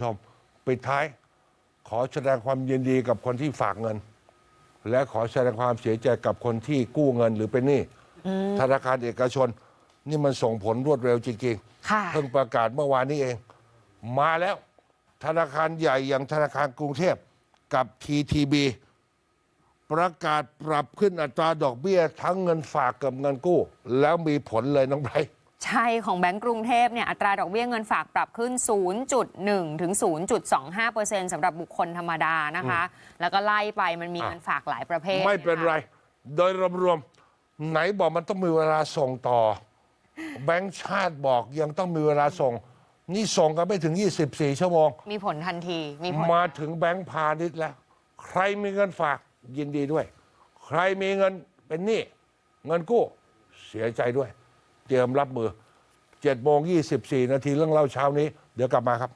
ชมปิดท้าย ขอแสดงความยินดีกับคนที่ฝากเงิน และขอแสดงความเสียใจกับคนที่กู้เงินหรือเป็นหนี้ธนาคารเอกชน นี่มันส่งผลรวดเร็วจริงค่ะ ๆเพิ่งประกาศเมื่อวานนี้เอง มาแล้ว ธนาคารใหญ่อย่างธนาคารกรุงเทพกับ TTB ประกาศปรับขึ้นอัตราดอกเบี้ย ทั้งเงินฝากกับเงินกู้ แล้วมีผลเลยน้องไบรท์ ใช่ของแบงก์กรุงเทพเนี่ยอัตราดอกเบี้ยเงินฝากปรับขึ้น 0.1 ถึง 0.25%สำหรับบุคคลธรรมดานะคะ แล้วก็ไล่ไปมันมีอะเงินฝากหลายประเภท ไม่เป็นไรยค่ะโดยรวมๆไหนบอกมันต้องมีเวลาส่งต่อ แบงค์ชาติบอกยังต้องมีเวลาส่ง นี่ส่งกันไม่ถึง 24 ชั่วโมง มีผลทันทีมีผลมาถึงแบงค์พาณิชย์แล้ว ใครมีเงินฝากยินดีด้วย ใครมีเงินเป็นหนี้เงินกู้เสียใจด้วย เตรียมรับมือ7โมง24 นาทีเรื่องเล่าเช้านี้ เดี๋ยวกลับมาครับ